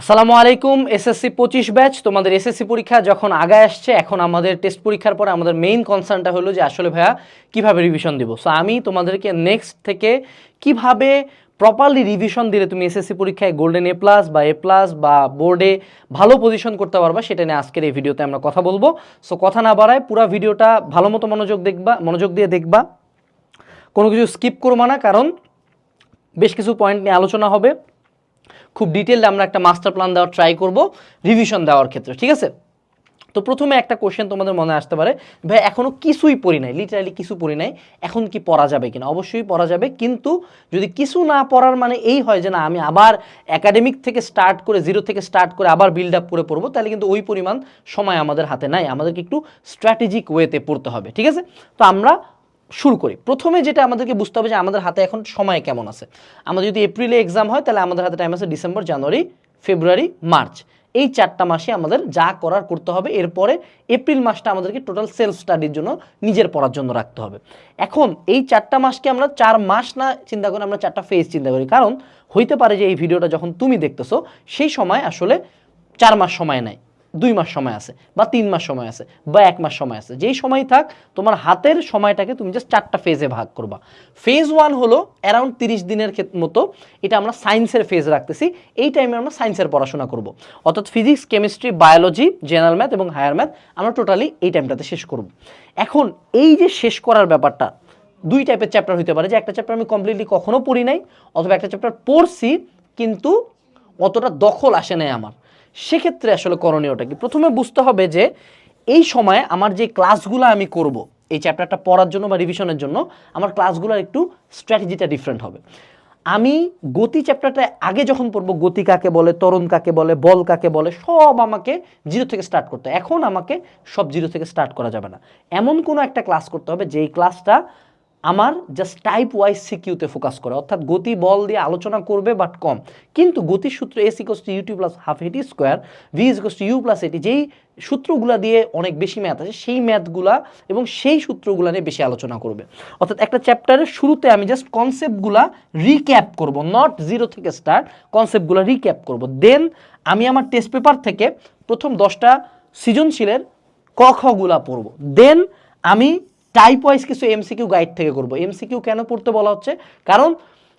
আসসালামু আলাইকুম, এসএসসি পঁচিশ ব্যাচ। তোমাদের এসএসসি পরীক্ষা যখন আগায় আসছে, এখন আমাদের টেস্ট পরীক্ষার পরে আমাদের মেইন কনসার্নটা হলো যে আসলে ভাইয়া কীভাবে রিভিশন দিব। সো আমি তোমাদেরকে নেক্সট থেকে কীভাবে প্রপারলি রিভিশন দিলে তুমি এসএসসি পরীক্ষায় গোল্ডেন এ প্লাস বা এ প্লাস বা বোর্ডে ভালো পজিশন করতে পারবা, সেটা নিয়ে আজকের এই ভিডিওতে আমরা কথা বলব। সো কথা না বাড়ায় পুরো ভিডিওটা ভালো মতো মনোযোগ দেখবা, মনোযোগ দিয়ে দেখবা। কোনো কিছু স্কিপ করব না, কারণ বেশ কিছু পয়েন্ট নিয়ে আলোচনা হবে। খুব ডিটেলড আমরা একটা মাস্টার প্ল্যান দেওয়ার ট্রাই করব রিভিশন দেওয়ার ক্ষেত্রে, ঠিক আছে? তো প্রথমে একটা কোশ্চেন তোমাদের মনে আসতে পারে, ভাই এখনও কিছুই পড়ি নাই লিটারালি কিছু পড়ি নাই, এখন কি পড়া যাবে কিনা? অবশ্যই পড়া যাবে, কিন্তু যদি কিছু না পড়ার মানে এই হয় যে না, আমি আবার একাডেমিক থেকে স্টার্ট করে জিরো থেকে স্টার্ট করে আবার বিল্ড আপ করে পড়ব, তাহলে কিন্তু ওই পরিমাণ সময় আমাদের হাতে নাই। আমাদেরকে একটু স্ট্র্যাটেজিক ওয়েতে পড়তে হবে, ঠিক আছে? তো আমরা শুরু করি। প্রথমে যেটা আমাদেরকে বুঝতে হবে যে আমাদের হাতে এখন সময় কেমন আছে। আমাদের যদি এপ্রিলে এক্সাম হয়, তাহলে আমাদের হাতে টাইম আছে ডিসেম্বর, জানুয়ারি, ফেব্রুয়ারি, মার্চ। এই চারটা মাসে আমাদের যা করার করতে হবে, এরপরে এপ্রিল মাসটা আমাদেরকে টোটাল সেলফ স্টাডির জন্য নিজের পড়ার জন্য রাখতে হবে। এখন এই চারটা মাসকে আমরা চার মাস না চিন্তা করে আমরা চারটা ফেজ চিন্তা করি। কারণ হইতে পারে যে এই ভিডিওটা যখন তুমি দেখতেছো, সেই সময় আসলে চার মাস সময় নেয় দুই মাস সময় আছে, বা তিন মাস সময় আছে, বা এক মাস সময় আছে, যেই সময় থাক, তোমার হাতের সময়টাকে তুমি জাস্ট চারটা ফেজে ভাগ করবা। ফেজ ওয়ান হলো অ্যারাউন্ড তিরিশ দিনের মতো, এটা আমরা সায়েন্সের ফেজ রাখতেছি, এই টাইমে আমরা সায়েন্সের পড়াশোনা করব। অর্থাৎ physics chemistry biology general math এবং হায়ার ম্যাথ আমরা টোটালি এই টাইমটাতে শেষ করব। এখন এই যে শেষ করার ব্যাপারটা, দুই টাইপের চ্যাপ্টার হতে পারে, যে একটা চ্যাপ্টার আমি কমপ্লিটলি কখনো পড়ি নাই, অথবা একটা চ্যাপ্টার পড়ছি, কিন্তু অতটা দখল আসে নাই আমার। সেক্ষেত্রে আসলে করণীয়টা কি? প্রথমে বুঝতে হবে যে এই সময়ে আমার যে ক্লাসগুলো আমি করব, এই চ্যাপ্টারটা পড়ার জন্য বা রিভিশনের জন্য, আমার ক্লাসগুলোর একটু স্ট্র্যাটেজিটা ডিফারেন্ট হবে। আমি গতি চ্যাপ্টারটা আগে যখন পড়ব, গতি কাকে বলে তরুণ কাকে বলে, বল কাকে বলে, সব আমাকে জিরো থেকে স্টার্ট করতে। এখন আমাকে সব জিরো থেকে স্টার্ট করা যাবে না। এমন কোনো একটা ক্লাস করতে হবে, যেই ক্লাসটা আমার জাস্ট টাইপ ওয়াইজ সিকিউতে ফোকাস করে। অর্থাৎ গতি বল দিয়ে আলোচনা করবে বাট কম। কিন্তু গতির সূত্র S equals to U T plus half A T square V equals to U plus A T যেই সূত্রগুলা দিয়ে অনেক বেশি ম্যাথ আছে, সেই ম্যাথগুলা এবং সেই সূত্রগুলা নিয়ে বেশি আলোচনা করবে। অর্থাৎ একটা চ্যাপ্টারের শুরুতে আমি জাস্ট কনসেপ্টগুলা রিক্যাপ করব নট জিরো থেকে স্টার্ট কনসেপ্টগুলো রিক্যাপ করব। দেন আমি আমার টেস্ট পেপার থেকে প্রথম দশটা সৃজনশীলের ক খগুলা পড়ব। দেন আমি টাইপ ওয়াইজ কিছু এমসিকিউ গাইড থেকে করব। এমসিকিউ কেন পড়তে বলা হচ্ছে? কারণ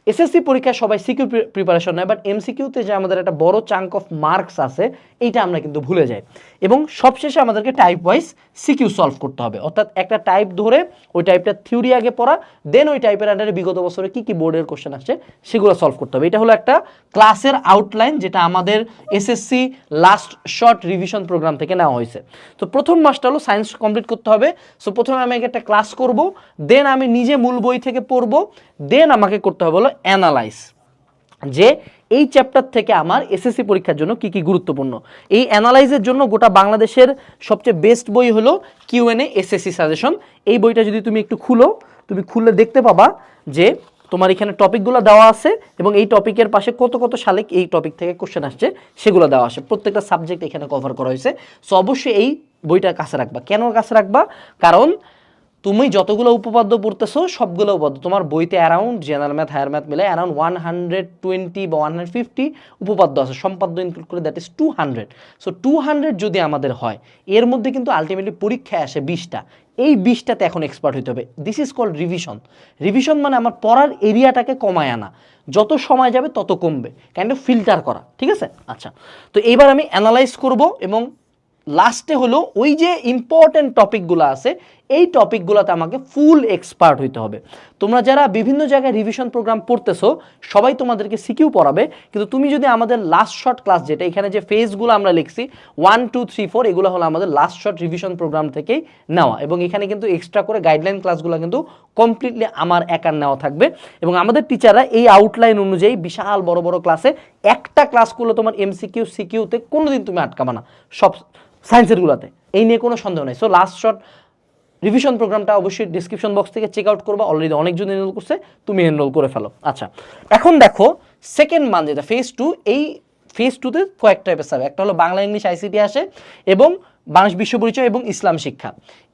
এসএসসি পরীক্ষায় সবাই সিকিউ প্রিপারেশন নেয় বাট এমসিকিউতে যে আমাদের একটা বড় চাঙ্ক অফ মার্কস আছে, এইটা আমরা কিন্তু ভুলে যাই। এবং সবশেষে আমাদেরকে টাইপ ওয়াইজ সিকিউ সলভ করতে হবে। অর্থাৎ একটা টাইপ ধরে ওই টাইপটা থিওরি আগে পড়া দেন ওই টাইপের আন্ডারে বিগত বছরে কি কি বোর্ডের কোশ্চেন আসছে, সেগুলো সলভ করতে হবে। এটা হলো একটা ক্লাসের আউটলাইন যেটা আমাদের SSC last short revision program থেকে নেওয়া হয়েছে। তো প্রথম মাসটা হলো সায়েন্স কমপ্লিট করতে হবে। সো প্রথমে আমি একটা ক্লাস করব দেন আমি নিজে মূল বই থেকে পড়ব দেন আমাকে করতে হবে হলো অ্যানালাইজ যে এই চ্যাপ্টার থেকে আমার এসএসসি পরীক্ষার জন্য কি কি গুরুত্বপূর্ণ। এই অ্যানালাইজের জন্য গোটা বাংলাদেশের সবচেয়ে বেস্ট বই হলো কিউএনএ এসএসসি সাজেশন এই বইটা যদি তুমি একটু খুলো, তুমি খুললে দেখতে পাবা যে তোমার এখানে টপিকগুলো দেওয়া আছে এবং এই টপিকের পাশে কত কত সালে এই টপিক থেকে কোশ্চেন আসছে, সেগুলো দেওয়া আছে। প্রত্যেকটা সাবজেক্ট এখানে কভার করা হয়েছে। সো অবশ্যই এই বইটা কাছে রাখবা। কেন কাছে রাখবা? কারণ তুমি যতগুলো উপপাদ্য পড়তেছো, সবগুলো উপপাদ্য, তোমার বইতে around general math higher math মিলে অ্যারাউন্ড ওয়ান হান্ড্রেড টোয়েন্টি বা ওয়ান হান্ড্রেড ফিফটি উপপাদ্য আছে। সম্পাদ্য ইনক্লুড করে that is two hundred so two hundred যদি আমাদের হয়, এর মধ্যে কিন্তু আলটিমেটলি পরীক্ষায় আসে বিশটা। এই বিশটাতে এখন এক্সপার্ট হইতে হবে। This is called revision revision মানে আমার পড়ার এরিয়াটাকে কমায় আনা। যত সময় যাবে, তত কমবে। কাইন্ড অফ ফিল্টার করা। ঠিক আছে? আচ্ছা। তো এইবার আমি অ্যানালাইজ করব এবং লাস্টে হলো ওই যে ইম্পর্টেন্ট টপিকগুলো আছে এই টপিকগুলোতে আমাকে ফুল এক্সপার্ট হইতে হবে। তোমরা যারা বিভিন্ন জায়গায় রিভিশন প্রোগ্রাম পড়তেছো, সবাই তোমাদেরকে সিকিউ পড়াবে, কিন্তু তুমি যদি আমাদের লাস্ট শর্ট ক্লাস যেটা, এখানে যে ফেজগুলো আমরা লিখছি ওয়ান টু থ্রি ফোর এগুলো হলো আমাদের লাস্ট শর্ট রিভিশন প্রোগ্রাম থেকেই নেওয়া। এবং এখানে কিন্তু এক্সট্রা করে গাইডলাইন ক্লাসগুলো কিন্তু কমপ্লিটলি আমার একার নেওয়া থাকবে। এবং আমাদের টিচাররা এই আউটলাইন অনুযায়ী বিশাল বড় বড় ক্লাসে একটা ক্লাস করলে তোমার এমসিকিউ সিকিউতে কোনোদিন তুমি আটকাবা না, সব সায়েন্সেরগুলোতে এই নিয়ে কোনো সন্দেহ নেই। সো লাস্ট শর্ট রিভিশন প্রোগ্রামটা অবশ্যই ডিসক্রিপশন বক্স থেকে চেক আউট করবা। অলরেডি অনেকজন এনরোল করছে, তুমি এনরোল করে ফেলো। আচ্ছা এখন দেখো সেকেন্ড মান যেটা ফেজ টু এই ফেজ টুতে কয়েক টাইপের সাবজেক্ট একটা হলো বাংলা ইংলিশ আইসিটি আসে এবং বাংলাদেশ বিশ্ব পরিচয় এবং ইসলাম শিক্ষা।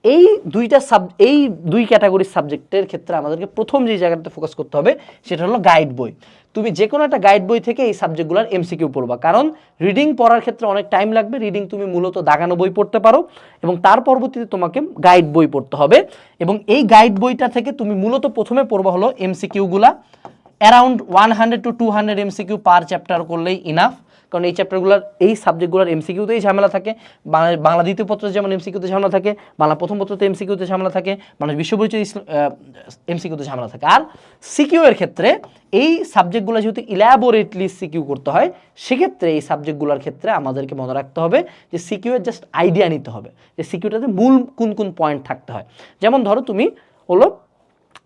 এই দুইটা সাব, এই দুই ক্যাটাগরির সাবজেক্টের ক্ষেত্রে আমাদেরকে প্রথম যে জায়গাটাতে ফোকাস করতে হবে, সেটা হলো গাইড বই। তুমি যে কোনো একটা গাইড বই থেকে এই সাবজেক্টগুলোর এমসিকিউ পড়বা। কারণ রিডিং পড়ার ক্ষেত্রে অনেক টাইম লাগবে। রিডিং তুমি মূলত দাগানো বই পড়তে পারো এবং তার পরবর্তীতে তোমাকে গাইড বই পড়তে হবে এবং এই গাইড বইটা থেকে তুমি মূলত প্রথমে পড়বা হলো এমসিকিউগুলা around one hundred two two hundred MCQ per chapter করলেই ইনাফ কারণ এই চ্যাপ্টারগুলোর এই সাবজেক্টগুলোর এমসিকিউতেই ঝামেলা থাকে। বাংলা দ্বিতীয় পত্রে যেমন এমসিকিউতে ঝামেলা থাকে, বাংলা প্রথম পত্রতে এমসিকিউতে ঝামেলা থাকে মানুষ বিশ্ব পরিচয় এমসিকিউতে ঝামেলা থাকে। আর সিকিউ এর ক্ষেত্রে এই সাবজেক্টগুলো যেহেতু ইলাবোরেটলি সিকিউ করতে হয়, সেক্ষেত্রে এই সাবজেক্টগুলোর ক্ষেত্রে আমাদেরকে মনে রাখতে হবে যে সিকিউ এর জাস্ট আইডিয়া নিতে হবে। যে সিকিউটাতে মূল কোন কোন পয়েন্ট থাকতে হয়। যেমন ধরো তুমি হলো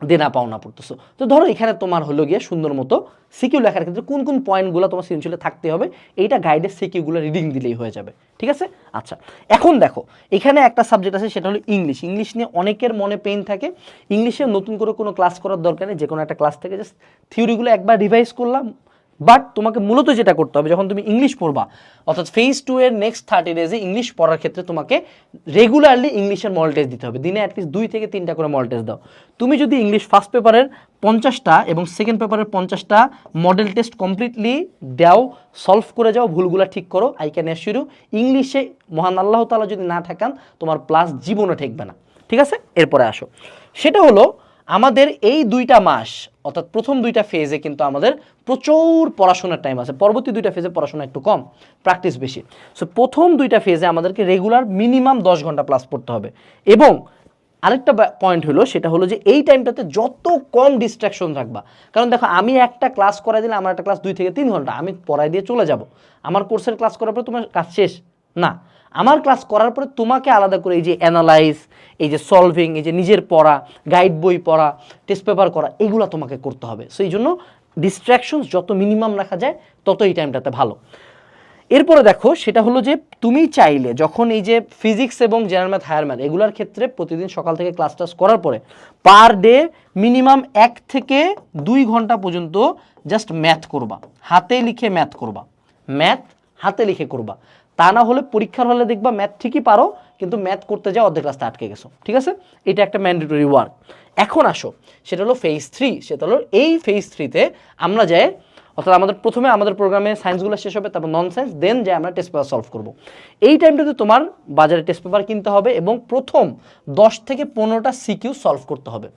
দেনা পাওনা পড়তেছো। তো ধরো এখানে তোমার হলো গিয়ে সুন্দর মতো সিকিউ লেখার ক্ষেত্রে কোন কোন পয়েন্টগুলো তোমার সৃজনশীলে থাকতে হবে, এইটা গাইডের সিকিউগুলো রিডিং দিলেই হয়ে যাবে, ঠিক আছে? আচ্ছা এখন দেখো, এখানে একটা সাবজেক্ট আছে, সেটা হলো ইংলিশ ইংলিশ নিয়ে অনেকের মনে পেন থাকে। ইংলিশে নতুন করে কোনো ক্লাস করার দরকার নেই যে কোনো একটা ক্লাস থেকে জাস্ট থিওরিগুলো একবার রিভাইজ করলাম বাট তোমাকে মূলত যেটা করতে হবে, যখন তুমি ইংলিশ পড়বা, অর্থাৎ ফেজ টু এর নেক্সট থার্টি ডেজে ইংলিশ পড়ার ক্ষেত্রে তোমাকে রেগুলারলি ইংলিশের মল টেস্ট দিতে হবে। দিনে অ্যাটলিস্ট দুই থেকে তিনটা করে মল টেস্ট দাও। তুমি যদি ইংলিশ ফার্স্ট পেপারের পঞ্চাশটা এবং সেকেন্ড পেপারের পঞ্চাশটা মডেল টেস্ট কমপ্লিটলি দাও সলভ করে যাও, ভুলগুলো ঠিক করো আই ক্যান অ্যাসিউর ইংলিশে মহান আল্লাহ তালা যদি না ঠেকান, তোমার প্লাস জীবনে ঠেকবে না। ঠিক আছে? এরপরে আসো। সেটা হলো আমাদের এই দুইটা মাস, অর্থাৎ প্রথম দুইটা ফেজে কিন্তু আমাদের প্রচুর পড়াশোনার টাইম আছে। পরবর্তী দুইটা ফেজে পড়াশোনা একটু কম প্র্যাকটিস বেশি। সো প্রথম দুইটা ফেজে আমাদেরকে রেগুলার মিনিমাম দশ ঘণ্টা প্লাস পড়তে হবে। এবং আরেকটা পয়েন্ট হলো, সেটা হলো যে এই টাইমটাতে যত কম ডিস্ট্রাকশন রাখবা। কারণ দেখো, আমি একটা ক্লাস করাই দিলে আমার একটা ক্লাস দুই থেকে তিন ঘণ্টা, আমি পড়াই দিয়ে চলে যাব। আমার কোর্সের ক্লাস করার পরে তোমার কাজ শেষ। না আমার ক্লাস করার পরে তোমাকে আলাদা করে এই যে অ্যানালাইজ এই যে সলভিং এই যে নিজের পড়া গাইড বই পড়া টেস্ট পেপার করা, এগুলো তোমাকে করতে হবে। সো এই জন্য ডিস্ট্র্যাকশনস যত মিনিমাম রাখা যায় তত এই টাইমটাতে ভালো। এরপরে দেখো, সেটা হলো যে তুমি চাইলে যখন এই যে ফিজিক্স এবং জেনারেল ম্যাথ হায়ার ম্যাথ এগুলোর ক্ষেত্রে প্রতিদিন সকাল থেকে ক্লাস টাস করার পরে পার ডে মিনিমাম এক থেকে দুই ঘণ্টা পর্যন্ত জাস্ট ম্যাথ করবা। হাতে লিখে ম্যাথ করবা। ম্যাথ হাতে লিখে করবা। তা না হলে পরীক্ষার হলে দেখবা ম্যাথ ঠিকই পারো, কিন্তু ম্যাথ করতে যাও অর্ধেক রাস্তা আটকে গেছো, ঠিক আছে? এটা একটা ম্যান্ডেটরি ওয়ার্ক এখন আসো, সেটা হলো ফেজ থ্রি সেটা হলো এই ফেজ থ্রিতে আমরা যাই অর্থাৎ আমাদের প্রথমে আমাদের প্রোগ্রামে সায়েন্সগুলো শেষ হবে, তারপর নন সায়েন্স দেন যে আমরা টেস্ট পেপার সলভ করব। এই টাইমটাতে তোমার বাজারে টেস্ট পেপার কিনতে হবে এবং প্রথম দশ থেকে পনেরোটা সিকিউ সলভ করতে হবে।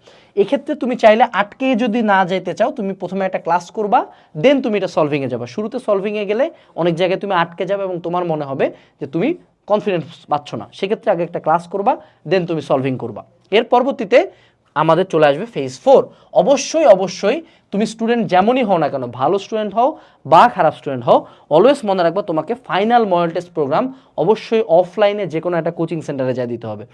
এক্ষেত্রে তুমি চাইলে আটকে যদি না যেতে চাও, তুমি প্রথমে একটা ক্লাস করবা দেন তুমি এটা সলভিংয়ে যাবে। শুরুতে সলভিংয়ে গেলে অনেক জায়গায় তুমি আটকে যাবে এবং তোমার মনে হবে যে তুমি কনফিডেন্স পাচ্ছ না। সেক্ষেত্রে আগে একটা ক্লাস করবা দেন তুমি সলভিং করবা। এর পরবর্তীতে আমাদের চলে আসবে ফেজ ফোর অবশ্যই অবশ্যই তুমি স্টুডেন্ট যেমনই হও না কেন, ভালো স্টুডেন্ট হও বা খারাপ স্টুডেন্ট হও অলওয়েজ মনে রাখবা তোমাকে ফাইনাল মডেল টেস্ট প্রোগ্রাম অবশ্যই অফলাইনে যে কোনো একটা কোচিং সেন্টারে যা দিতে হবে।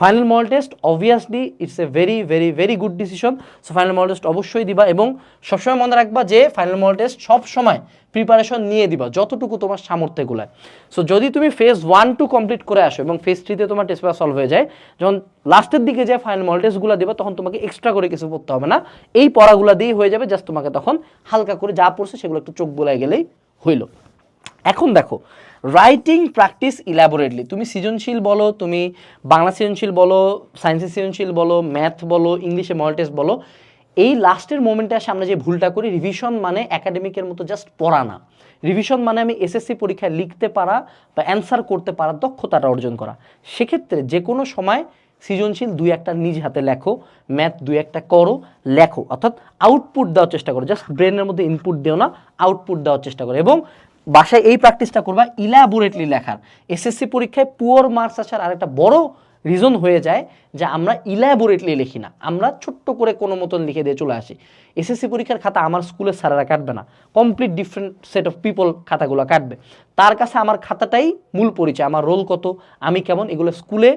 Final model test obviously it's a very very very good decision so final model test অবশ্যই দিবা এবং সবসময় মনে রাখবা যে ফাইনাল মডেল টেস্ট সব সময় প্রিপারেশন নিয়ে দিবা, যতটুকু তোমার সামর্থ্যে গুলায় সো যদি তুমি ফেজ ওয়ান টু কমপ্লিট করে আসো এবং ফেজ থ্রিতে তোমার টেস্ট পেপার সলভ হয়ে যায়, যখন লাস্টের দিকে যে ফাইনাল মডেল টেস্টগুলো দেবা, তখন তোমাকে এক্সট্রা করে কিছু পড়তে হবে না। এই পড়াগুলো দিয়েই হয়ে যাবে জাস্ট তোমাকে তখন হালকা করে যা পড়ছে সেগুলো একটু চোখ গোলায় গেলেই হইল। এখন দেখো রাইটিং প্র্যাকটিস ইলাবোরেটলি তুমি সৃজনশীল বলো, তুমি বাংলা সৃজনশীল বলো সায়েন্সের সৃজনশীল বলো ম্যাথ বলো ইংলিশে মডেল টেস্ট বলো, এই লাস্টের মোমেন্টে আসে আমরা যে ভুলটা করি রিভিশন মানে একাডেমিকের মতো জাস্ট পড়া না। রিভিশন মানে আমি এসএসসি পরীক্ষায় লিখতে পারা বা অ্যান্সার করতে পারা, দক্ষতাটা অর্জন করা। সেক্ষেত্রে যে কোনো সময় সৃজনশীল, দুই একটা নিজ হাতে লেখো, ম্যাথ দুই একটা করো, লেখো। অর্থাৎ আউটপুট দেওয়ার চেষ্টা করো জাস্ট ব্রেনের মধ্যে ইনপুট দিও না আউটপুট দেওয়ার চেষ্টা করো। এবং বাসায় এই প্র্যাকটিসটা করবা ইলাবোরেটলি লেখার। এসএসসি পরীক্ষায় পুয়ার মার্কস আসার আরেকটা বড় রিজন হয়ে যায় যে আমরা ইলাবোরেটলি লিখি না। আমরা ছোট্ট করে কোনো মতন লিখে দিয়ে চলে আসি। এসএসসি পরীক্ষার খাতা আমার স্কুলের স্যারেরা কাটবে না। Complete different set of people খাতাগুলো কাটবে। তার কাছে আমার খাতাটাই মূল পরিচয়, আমার রোল কত, আমি কেমন, এগুলো স্কুলে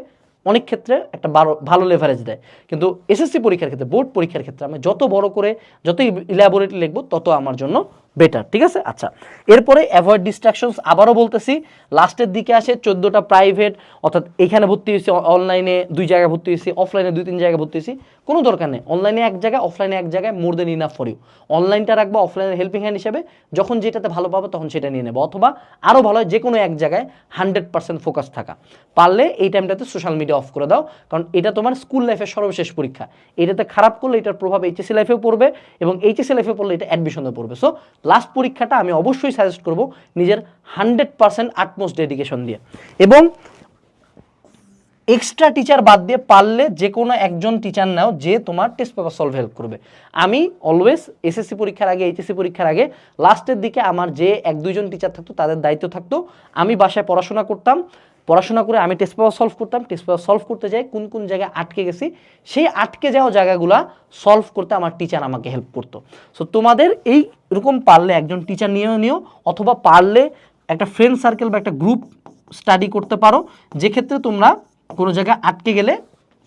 অনেক ক্ষেত্রে একটা ভালো লেভারেজ দেয়। কিন্তু এসএসসি পরীক্ষার ক্ষেত্রে বোর্ড পরীক্ষার ক্ষেত্রে আমি যত বড় করে যত ইলাবোরেটলি লিখব, তত আমার জন্য বেটার ঠিক আছে? আচ্ছা এরপরে অ্যাভয়েড ডিস্ট্রাকশনস আবারও বলতেছি লাস্টের দিকে আসে চোদ্দোটা প্রাইভেট অর্থাৎ এখানে ভর্তি হয়েছি অনলাইনে দুই জায়গায় ভর্তি হয়েছি অফলাইনে দুই তিন জায়গায় ভর্তি হয়েছি, কোনো দরকার নেই। অনলাইনে এক জায়গায় অফলাইনে এক জায়গায় more then enough for you অনলাইনটা রাখব অফলাইনের হেল্পিং হ্যান্ড হিসেবে, যখন যেটাতে ভালো পাবো তখন সেটা নিয়ে নেব। অথবা আরও ভালো হয় যে কোনো এক জায়গায় হান্ড্রেড পার্সেন্ট ফোকাস থাকা। পারলে এই টাইমটাতে সোশ্যাল মিডিয়া অফ করে দাও, কারণ এটা তোমার স্কুল লাইফের সর্বশেষ পরীক্ষা। এটাতে খারাপ করলে এটার প্রভাব এইচএসসি লাইফেও পড়বে এবং এইচএসসি লাইফে পড়লে এটা অ্যাডমিশনে পড়বে। সো লাস্ট পরীক্ষাটা আমি অবশ্যই সাজেস্ট করব নিজের হান্ড্রেড পার্সেন্ট আটমোস্ট ডেডিকেশন দিয়ে। এবং এক্সট্রা টিচার বাদ দিয়ে পারলে যে কোনো একজন টিচার নাও যে তোমার টেস্ট পেপার সলভ হেল্প করবে। আমি অলওয়েজ এসএসসি পরীক্ষার আগে এইচএসসি পরীক্ষার আগে লাস্টের দিকে আমার যে এক দুইজন টিচার থাকতো, তাদের দায়িত্ব থাকতো। আমি বাসায় পড়াশোনা করতাম। পড়াশোনা করে আমি টেস্ট পেপার সলভ করতাম টেস্ট পেপার সলভ করতে যাই, কোন কোন জায়গায় আটকে গেছি, সেই আটকে যাওয়া জায়গাগুলো সলভ করতে আমার টিচার আমাকে হেল্প করতো। সো তোমাদের এই এরকম পারলে একজন টিচার নিয়েও নিও, অথবা পারলে একটা ফ্রেন্ড সার্কেল বা একটা গ্রুপ স্টাডি করতে পারো যে ক্ষেত্রে তোমরা কোনো জায়গায় আটকে গেলে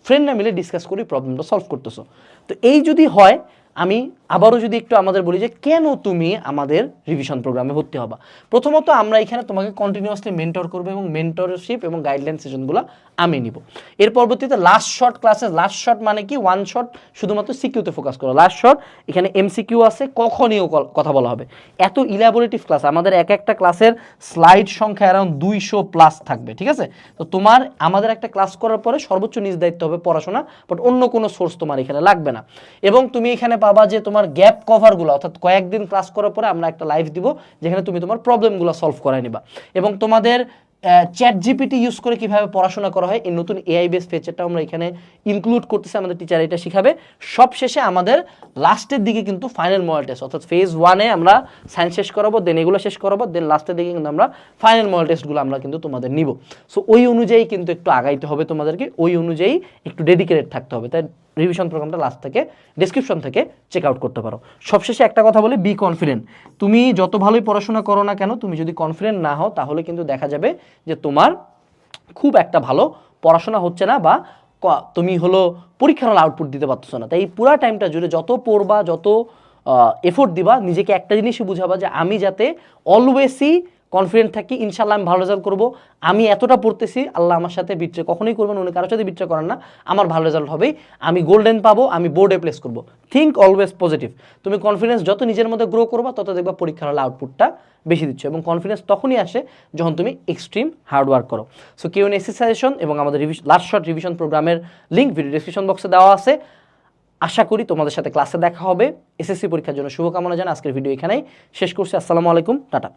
ফ্রেন্ডরা মিলে ডিসকাস করি প্রবলেমটা সলভ করতেছো। তো এই যদি হয়, আমি আবারও যদি একটু আমাদের বলি যে কেন তুমি আমাদের রিভিশন প্রোগ্রামে ভর্তি হবা? প্রথমত আমরা এখানে তোমাকে কন্টিনিউয়াসলি মেন্টর করব এবং মেন্টরশিপ এবং গাইডলাইন সেশনগুলো আমি নিব। এর পরবর্তীতে লাস্ট শর্ট ক্লাসে লাস্ট শর্ট মানে কি? ওয়ান শট শুধুমাত্র সিকিউতে ফোকাস করো। লাস্ট শর্ট এখানে এমসিকিউ আছে কখনইও কথা বলা হবে। এত ইলাবোরেটিভ ক্লাস আমাদের এক একটা ক্লাসের স্লাইড সংখ্যা অ্যারাউন্ড দুইশো প্লাস থাকবে, ঠিক আছে? তো তোমার, আমাদের একটা ক্লাস করার পরে সর্বোচ্চ নিজ দায়িত্ব হবে পড়াশোনা বাট অন্য কোনো সোর্স তোমার এখানে লাগবে না। এবং তুমি এখানে পাবা যে তোমার গ্যাপ কভারগুলো অর্থাৎ কয়েকদিন ক্লাস করার পরে আমরা একটা লাইভ দিব, যেখানে তুমি তোমার প্রবলেমগুলো সলভ করাই নিবা। এবং তোমাদের চ্যাট জিপিটি ইউজ করে কীভাবে পড়াশোনা করা হয়, এই নতুন এআই বেস ফিচারটা আমরা এখানে ইনক্লুড করতেছি, আমাদের টিচার এটা শিখাবে। সব শেষে আমাদের লাস্টের দিকে কিন্তু ফাইনাল মডেল টেস্ট অর্থাৎ ফেজ ওয়ানে আমরা সায়েন্স শেষ করাবো দেন এগুলো শেষ করাবো দেন লাস্টের দিকে কিন্তু আমরা ফাইনাল মডেল টেস্টগুলো আমরা কিন্তু তোমাদের নিব। সো ওই অনুযায়ী কিন্তু একটু আগাইতে হবে তোমাদেরকে, ওই অনুযায়ী একটু ডেডিকেটেড থাকতে হবে। তাই রিভিশন প্রোগ্রামটা লাস্ট থেকে ডিসক্রিপশন থেকে চেক আউট করতে পারো। সবশেষে একটা কথা বলি বি কনফিডেন্ট তুমি যত ভালোই পড়াশোনা করো না কেন, তুমি যদি কনফিডেন্ট না হও, তাহলে কিন্তু দেখা যাবে যে তোমার খুব একটা ভালো পড়াশোনা হচ্ছে না বা তুমি হলো পরীক্ষার আউটপুট দিতে পারছ না। তাই এই পুরা টাইমটা জুড়ে যত পড়বা, যত এফোর্ট দিবা, নিজেকে একটা জিনিসই বুঝাবা যে আমি যাতে অলওয়েজই কনফিডেন্ট থাকি ইনশাল্লাহ আমি ভালো রেজাল্ট করব। আমি এতটা পড়তেছি, আল্লাহ আমার সাথে বিট্রে কখনোই করবেন উনি কারোর সাথে বিট্রে করেন না। আমার ভালো রেজাল্ট হবেই। আমি গোল্ডেন পাবো, আমি বোর্ডে প্লেস করব। থিঙ্ক অলওয়েজ পজিটিভ তুমি কনফিডেন্স যত নিজের মধ্যে গ্রো করবা, তত দেখবা পরীক্ষার হলে আউটপুটটা বেশি দিচ্ছ এবং কনফিডেন্স তখনই আসে যখন তুমি এক্সট্রিম হার্ডওয়ার্ক করো। সো কেউ এসি সাজেশন এবং আমাদের লাস্ট শর্ট রিভিশন প্রোগ্রামের লিঙ্ক ভিডিও ডিসক্রিপশন বক্সে দেওয়া আছে। আশা করি তোমাদের সাথে ক্লাসে দেখা হবে। এসএসসি পরীক্ষার জন্য শুভকামনা জানা আজকের ভিডিও এখানেই শেষ করছি। আসসালামু আলাইকুম। টাটা।